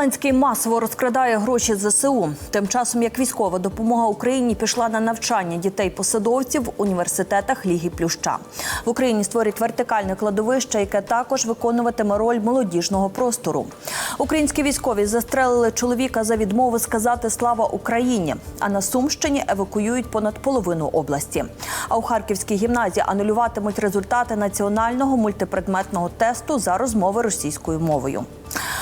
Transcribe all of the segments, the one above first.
Зеленський масово розкрадає гроші ЗСУ. Тим часом як військова допомога Україні пішла на навчання дітей посадовців в університетах Ліги Плюща. В Україні створять вертикальне кладовище, яке також виконуватиме роль молодіжного простору. Українські військові застрелили чоловіка за відмови сказати Слава Україні. А на Сумщині евакуюють понад половину області. А у Харківській гімназії анулюватимуть результати національного мультипредметного тесту за розмови російською мовою.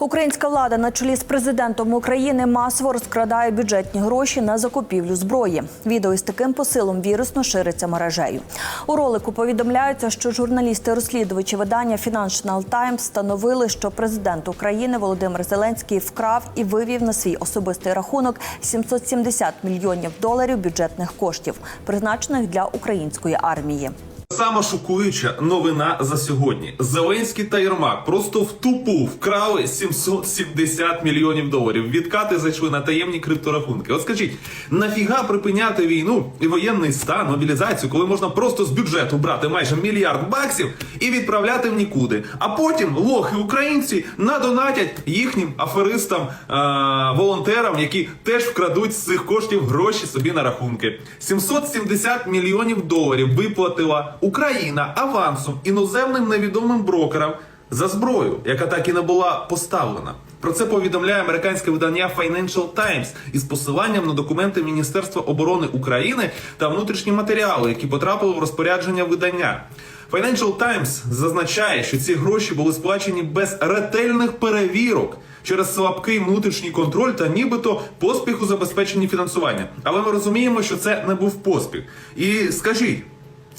Українська влада на чолі з президентом України масово розкрадає бюджетні гроші на закупівлю зброї. Відео із таким посилом вірусно шириться мережею. У ролику повідомляється, що журналісти-розслідувачі видання Financial Times встановили, що президент України Володимир Зеленський вкрав і вивів на свій особистий рахунок 770 мільйонів доларів бюджетних коштів, призначених для української армії. Сама шокуюча новина за сьогодні. Зеленський та Єрмак просто в тупу вкрали 770 мільйонів доларів. Відкати зайшли на таємні крипторахунки. От скажіть, нафіга припиняти війну і воєнний стан, мобілізацію, коли можна просто з бюджету брати майже мільярд баксів і відправляти в нікуди. А потім лохи українці надонатять їхнім аферистам, е- волонтерам, які теж вкрадуть з цих коштів гроші собі на рахунки. 770 мільйонів доларів виплатила Україна авансом іноземним невідомим брокерам за зброю, яка так і не була поставлена. Про це повідомляє американське видання Financial Times із посиланням на документи Міністерства оборони України та внутрішні матеріали, які потрапили в розпорядження видання. Financial Times зазначає, що ці гроші були сплачені без ретельних перевірок через слабкий внутрішній контроль та нібито поспіх у забезпеченні фінансування. Але ми розуміємо, що це не був поспіх. І скажіть.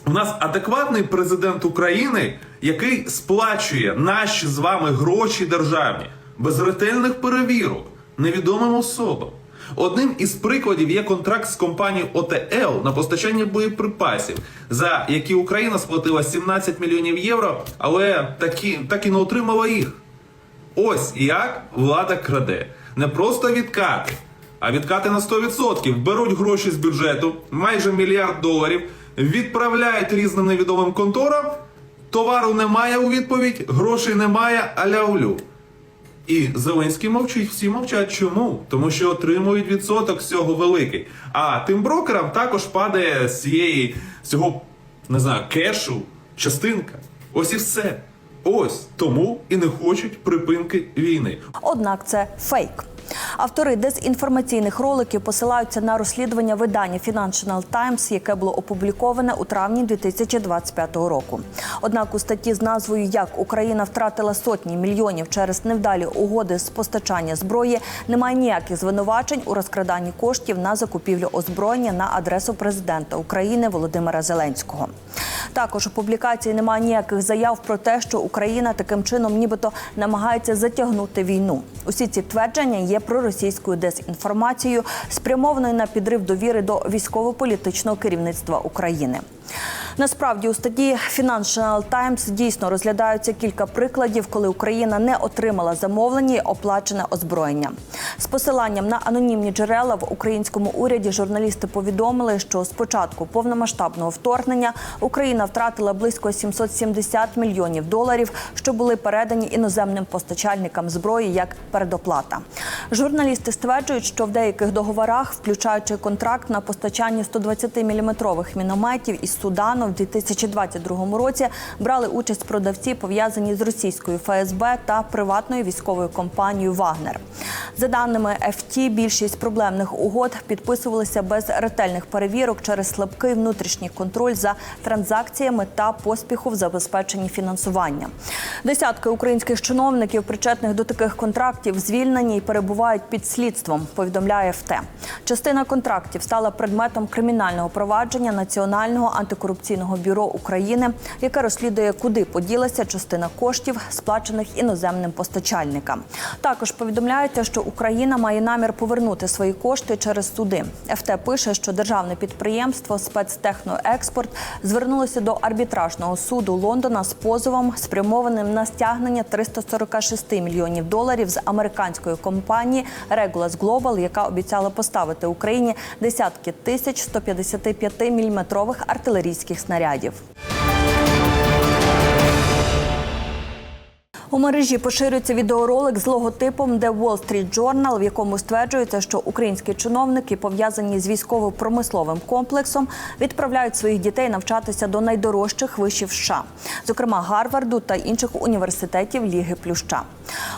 У нас адекватний президент України, який сплачує наші з вами гроші державні без ретельних перевірок невідомим особам. Одним із прикладів є контракт з компанією ОТЛ на постачання боєприпасів, за які Україна сплатила 17 мільйонів євро, але такі, так і не отримала їх. Ось як влада краде. Не просто відкати, а відкати на 100%. Беруть гроші з бюджету, майже мільярд доларів, відправляють різним невідомим конторам. Товару немає у відповідь, грошей немає, аля улю. І Зеленський мовчить, всі мовчать. Чому? Тому що отримують відсоток з цього великий. А тим брокерам також падає з цієї з цього не знаю, кешу, частинка. Ось і все. Ось тому і не хочуть припинки війни. Однак це фейк. Автори дезінформаційних роликів посилаються на розслідування видання Financial Times, яке було опубліковане у травні 2025 року. Однак у статті з назвою Як Україна втратила сотні мільйонів через невдалі угоди з постачання зброї немає ніяких звинувачень у розкраданні коштів на закупівлю озброєння на адресу президента України Володимира Зеленського. Також у публікації немає ніяких заяв про те, що Україна таким чином нібито намагається затягнути війну. Усі ці твердження є проросійською дезінформацією, спрямованою на підрив довіри до військово-політичного керівництва України. Насправді у статті Financial Times дійсно розглядаються кілька прикладів, коли Україна не отримала замовлення і оплачене озброєння. З посиланням на анонімні джерела в українському уряді журналісти повідомили, що з початку повномасштабного вторгнення Україна втратила близько 770 мільйонів доларів, що були передані іноземним постачальникам зброї як передоплата. Журналісти стверджують, що в деяких договорах, включаючи контракт на постачання 120-мм мінометів із Судану в 2022 році, брали участь продавці, пов'язані з російською ФСБ та приватною військовою компанією Вагнер. За даними FT, більшість проблемних угод підписувалися без ретельних перевірок через слабкий внутрішній контроль за транзакціями та поспіху в забезпеченні фінансування. Десятки українських чиновників, причетних до таких контрактів, звільнені і перебувають під слідством. Повідомляє ФТ. Частина контрактів стала предметом кримінального провадження Національного антикорупційного антикорупційного бюро України, яке розслідує, куди поділася частина коштів, сплачених іноземним постачальникам. Також повідомляється, що Україна має намір повернути свої кошти через суди. ФТ пише, що державне підприємство спецтехноекспорт звернулося до арбітражного суду Лондона з позовом, спрямованим на стягнення 346 мільйонів доларів з американської компанії Regulus Global, яка обіцяла поставити Україні десятки тисяч 155 міліметрових артилерійських снарядів. У мережі поширюється відеоролик з логотипом The Wall Street Journal, в якому стверджується, що українські чиновники, пов'язані з військово-промисловим комплексом, відправляють своїх дітей навчатися до найдорожчих вишів США, зокрема Гарварду та інших університетів Ліги Плюща.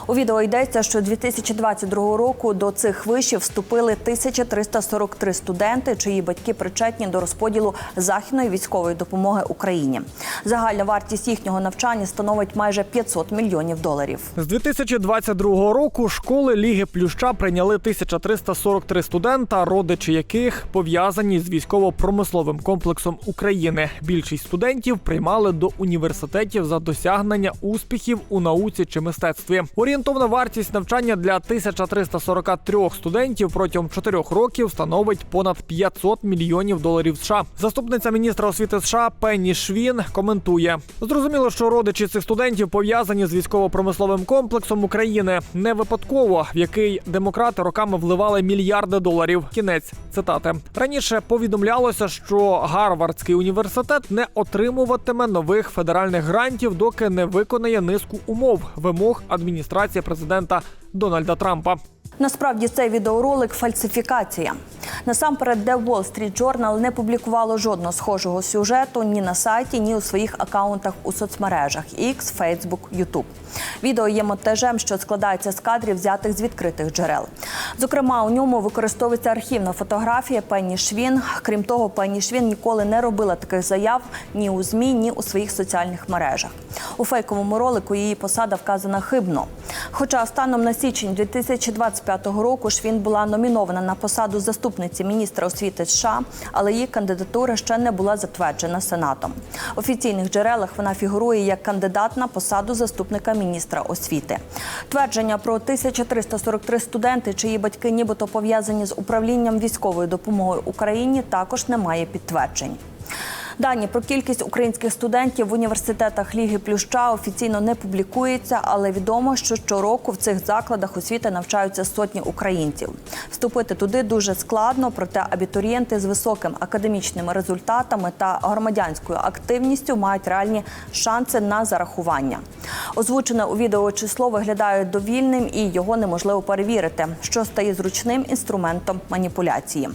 У відео йдеться, що 2022 року до цих вишів вступили 1343 студенти, чиї батьки причетні до розподілу західної військової допомоги Україні. Загальна вартість їхнього навчання становить майже 500 мільйонів доларів. З 2022 року школи Ліги Плюща прийняли 1343 студента, родичі яких пов'язані з військово-промисловим комплексом України. Більшість студентів приймали до університетів за досягнення успіхів у науці чи мистецтві. Орієнтовна вартість навчання для 1343 студентів протягом 4 років становить понад 500 мільйонів доларів США. Заступниця міністра освіти США Пенні Швін коментує: зрозуміло, що родичі цих студентів пов'язані з військово-промисловим комплексом України не випадково, в який демократи роками вливали мільярди доларів. Кінець цитати раніше повідомлялося, що Гарвардський університет не отримуватиме нових федеральних грантів, доки не виконає низку умов вимог адміністрації президента Дональда Трампа. Насправді цей відеоролик фальсифікація. Насамперед, The Wall Street Journal не публікувало жодного схожого сюжету ні на сайті, ні у своїх акаунтах у соцмережах X, Facebook, YouTube. Відео є монтажем, що складається з кадрів, взятих з відкритих джерел. Зокрема, у ньому використовується архівна фотографія Пенні Швін. Крім того, Пенні Швін ніколи не робила таких заяв ні у змі, ні у своїх соціальних мережах. У фейковому ролику її посада вказана хибно. Хоча станом на січень 2025 року Швін була номінована на посаду заступниці міністра освіти США, але її кандидатура ще не була затверджена Сенатом. В офіційних джерелах вона фігурує як кандидат на посаду заступника міністра освіти. Твердження про 1343 студенти, чиї батьки нібито пов'язані з управлінням військовою допомогою Україні, також не має підтверджень. Дані про кількість українських студентів в університетах Ліги Плюща офіційно не публікується, але відомо, що щороку в цих закладах освіти навчаються сотні українців. Вступити туди дуже складно, проте абітурієнти з високим академічними результатами та громадянською активністю мають реальні шанси на зарахування. Озвучене у відео число виглядає довільним і його неможливо перевірити, що стає зручним інструментом маніпуляції.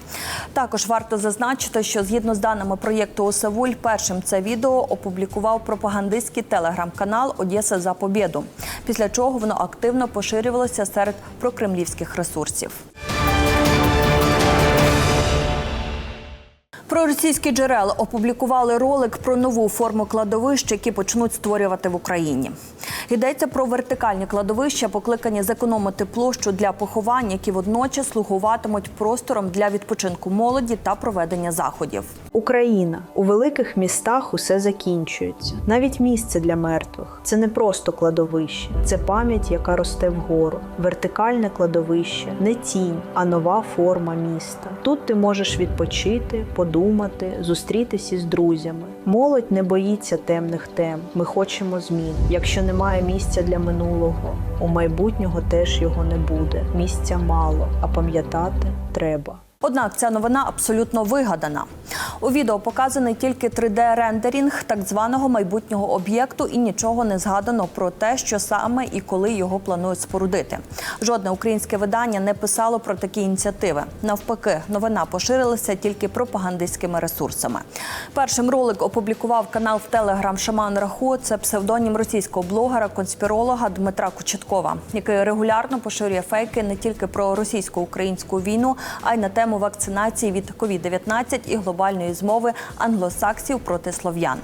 Також варто зазначити, що згідно з даними проєкту «Осавуль», першим це відео опублікував пропагандистський телеграм-канал Одеса за побєду. Після чого воно активно поширювалося серед прокремлівських ресурсів. Проросійські джерела опублікували ролик про нову форму кладовищ, які почнуть створювати в Україні. Йдеться про вертикальні кладовища, покликані зекономити площу для поховань, які водночас слугуватимуть простором для відпочинку молоді та проведення заходів. Україна у великих містах усе закінчується. Навіть місце для мертвих. Це не просто кладовище, це пам'ять, яка росте вгору. Вертикальне кладовище не тінь, а нова форма міста. Тут ти можеш відпочити, подумати, зустрітися із друзями. Молодь не боїться темних тем. Ми хочемо змін. Якщо немає місця для минулого, у майбутнього теж його не буде. Місця мало, а пам'ятати треба. Однак ця новина абсолютно вигадана. У відео показаний тільки 3D-рендерінг так званого майбутнього об'єкту, і нічого не згадано про те, що саме і коли його планують спорудити. Жодне українське видання не писало про такі ініціативи. Навпаки, новина поширилася тільки пропагандистськими ресурсами. Першим ролик опублікував канал в Телеграм Шаман Раху. Це псевдонім російського блогера, конспіролога Дмитра Кучеткова, який регулярно поширює фейки не тільки про російсько-українську війну, а й на тему вакцинації від COVID-19 і глобальної змови англосаксів проти слов'ян.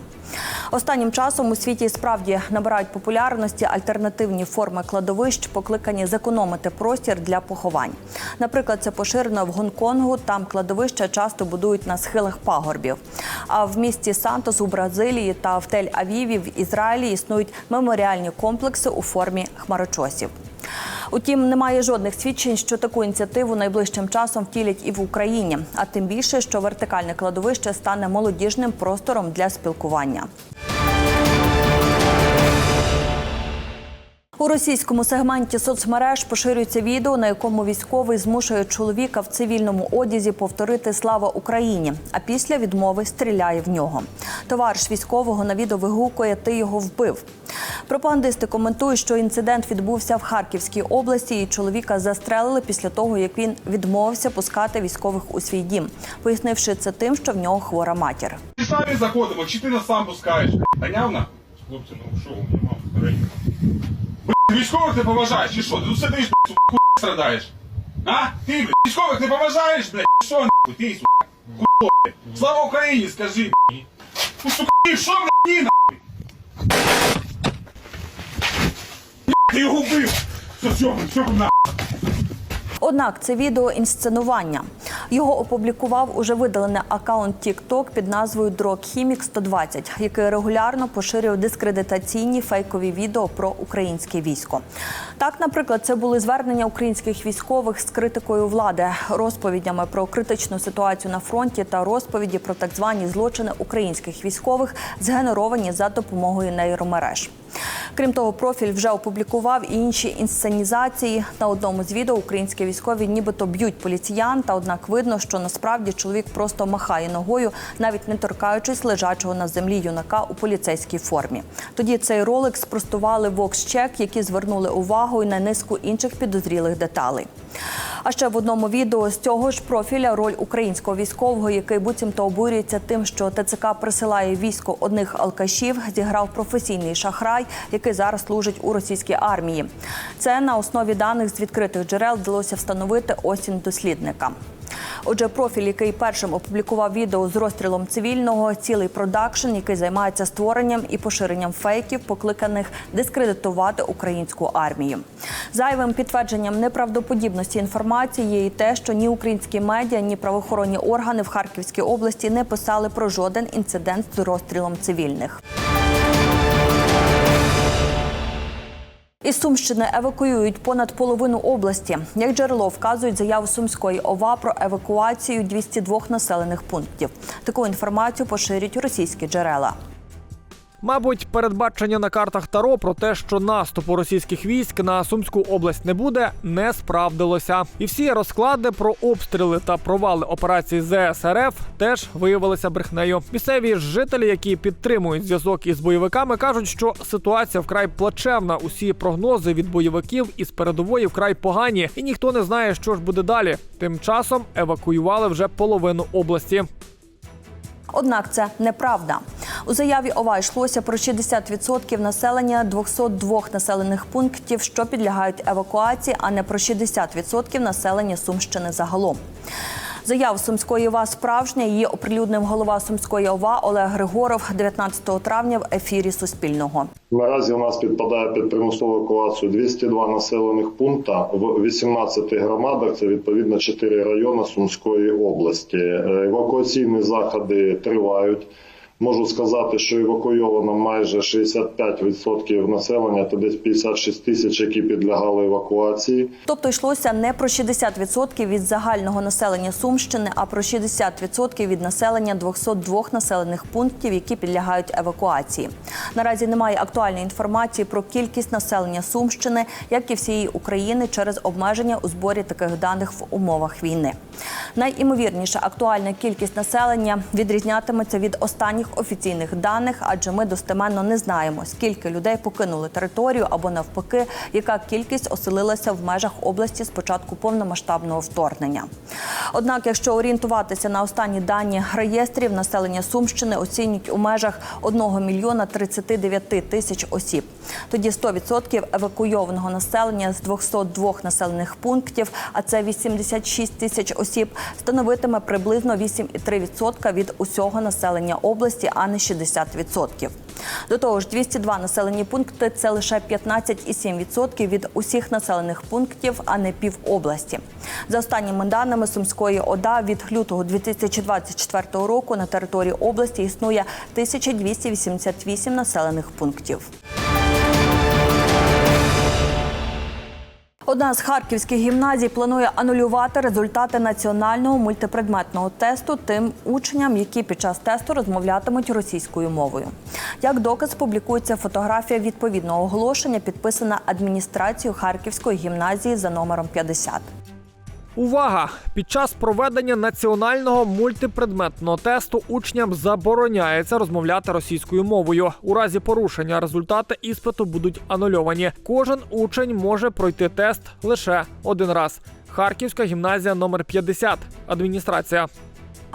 Останнім часом у світі справді набирають популярності альтернативні форми кладовищ, покликані зекономити простір для поховань. Наприклад, це поширено в Гонконгу. Там кладовища часто будують на схилах пагорбів. А в місті Сантос у Бразилії та в Тель-Авіві в Ізраїлі існують меморіальні комплекси у формі хмарочосів. Утім, немає жодних свідчень, що таку ініціативу найближчим часом втілять і в Україні, а тим більше, що вертикальне кладовище стане молодіжним простором для спілкування. У російському сегменті соцмереж поширюється відео, на якому військовий змушує чоловіка в цивільному одязі повторити Слава Україні, а після відмови стріляє в нього. Товариш військового на відео вигукує Ти його вбив. Пропагандисти коментують, що інцидент відбувся в Харківській області, і чоловіка застрелили після того, як він відмовився пускати військових у свій дім, пояснивши це тим, що в нього хвора матір. Ти самі заходимо, чи ти нас сам пускаєш? Понятно? Хлопці, ну що, я мав старенько. Блін, військових не поважаєш, чи що? Ти тут сидиш, блядь, хуй страдаєш. А? Ти, блядь, військових не поважаєш, блядь? Що, нахуй, ти, сука, хуйло, блядь. Слава Україні, скажи, блядь. Ну, сука, ти, що, блядь, ні, нахуй? Блядь, Ти його вбив. Все, все, все, нахуй. Однак це відео інсценування. Його опублікував уже видалений акаунт TikTok під назвою Дрогхімік 120 який регулярно поширює дискредитаційні фейкові відео про українське військо. Так, наприклад, це були звернення українських військових з критикою влади, розповідями про критичну ситуацію на фронті та розповіді про так звані злочини українських військових, згенеровані за допомогою нейромереж. Крім того, профіль вже опублікував і інші інсценізації. На одному з відео українські військові нібито б'ють поліціян, та однак видно, що насправді чоловік просто махає ногою, навіть не торкаючись лежачого на землі юнака у поліцейській формі. Тоді цей ролик спростували VoxCheck, які звернули увагу і на низку інших підозрілих деталей. А ще в одному відео з цього ж профіля роль українського військового, який буцімто обурюється тим, що ТЦК присилає військо одних алкашів, зіграв професійний шахрай, який зараз служить у російській армії. Це на основі даних з відкритих джерел вдалося встановити осінь дослідника. Отже, профіль, який першим опублікував відео з розстрілом цивільного, цілий продакшн, який займається створенням і поширенням фейків, покликаних дискредитувати українську армію. Зайвим підтвердженням неправдоподібності інформації є і те, що ні українські медіа, ні правоохоронні органи в Харківській області не писали про жоден інцидент з розстрілом цивільних. Із Сумщини евакуюють понад половину області. Як джерело вказують заяву Сумської ОВА про евакуацію 202 населених пунктів. Таку інформацію поширюють російські джерела. Мабуть, передбачення на картах Таро про те, що наступу російських військ на Сумську область не буде, не справдилося. І всі розклади про обстріли та провали операції ЗСРФ теж виявилися брехнею. Місцеві жителі, які підтримують зв'язок із бойовиками, кажуть, що ситуація вкрай плачевна. Усі прогнози від бойовиків із передової вкрай погані, і ніхто не знає, що ж буде далі. Тим часом евакуювали вже половину області. Однак це неправда. У заяві ОВА йшлося про 60% населення 202 населених пунктів, що підлягають евакуації, а не про 60% населення Сумщини загалом. Заяву Сумської ОВА справжня її оприлюднив голова Сумської ОВА Олег Григоров 19 травня в ефірі Суспільного. Наразі у нас підпадає під примусову евакуацію 202 населених пункта в 18 громадах. Це відповідно 4 райони Сумської області. Е, Евакуаційні заходи тривають. Можу сказати, що евакуйовано майже 65% населення, то десь 56 тисяч, які підлягали евакуації. Тобто йшлося не про 60% від загального населення Сумщини, а про 60% від населення 202 населених пунктів, які підлягають евакуації. Наразі немає актуальної інформації про кількість населення Сумщини, як і всієї України, через обмеження у зборі таких даних в умовах війни. Найімовірніше актуальна кількість населення відрізнятиметься від останніх офіційних даних, адже ми достеменно не знаємо, скільки людей покинули територію або навпаки, яка кількість оселилася в межах області з початку повномасштабного вторгнення. Однак, якщо орієнтуватися на останні дані реєстрів, населення Сумщини оцінюють у межах 1 мільйона 39 тисяч осіб. Тоді 100% евакуйованого населення з 202 населених пунктів, а це 86 тисяч осіб, становитиме приблизно 8,3% від усього населення області, а не 60%. До того ж, 202 населені пункти це лише 15,7% від усіх населених пунктів, а не пів області. За останніми даними Сумської ОДА, від лютого 2024 року на території області існує 1288 населених пунктів. Одна з харківських гімназій планує анулювати результати національного мультипредметного тесту тим учням, які під час тесту розмовлятимуть російською мовою. Як доказ публікується фотографія відповідного оголошення, підписана адміністрацією Харківської гімназії за номером 50. Увага! Під час проведення національного мультипредметного тесту учням забороняється розмовляти російською мовою. У разі порушення результати іспиту будуть анульовані. Кожен учень може пройти тест лише один раз. Харківська гімназія номер 50. Адміністрація.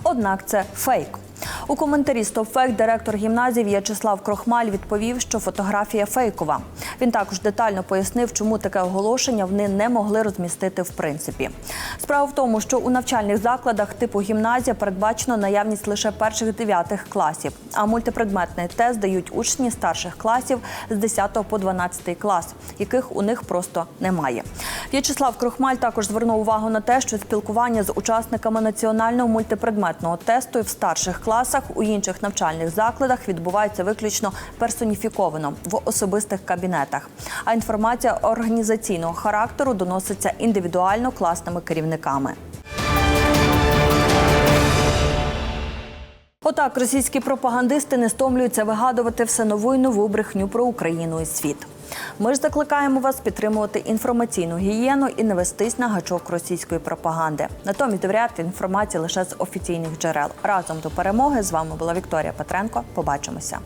Однак це фейк. У коментарі «Стопфейк» директор гімназії В'ячеслав Крохмаль відповів, що фотографія фейкова. Він також детально пояснив, чому таке оголошення вони не могли розмістити в принципі. Справа в тому, що у навчальних закладах типу гімназія передбачено наявність лише перших дев'ятих класів, а мультипредметний тест дають учні старших класів з 10 по 12 клас, яких у них просто немає. В'ячеслав Крохмаль також звернув увагу на те, що спілкування з учасниками національного мультипредметного тесту в старших класах у інших навчальних закладах відбувається виключно персоніфіковано в особистих кабінетах. А інформація організаційного характеру доноситься індивідуально класними керівниками. Отак російські пропагандисти не стомлюються вигадувати все нову і нову брехню про Україну і світ. Ми ж закликаємо вас підтримувати інформаційну гігієну і не вестись на гачок російської пропаганди. Натомість довіряти інформації лише з офіційних джерел. Разом до перемоги з вами була Вікторія Петренко. Побачимося.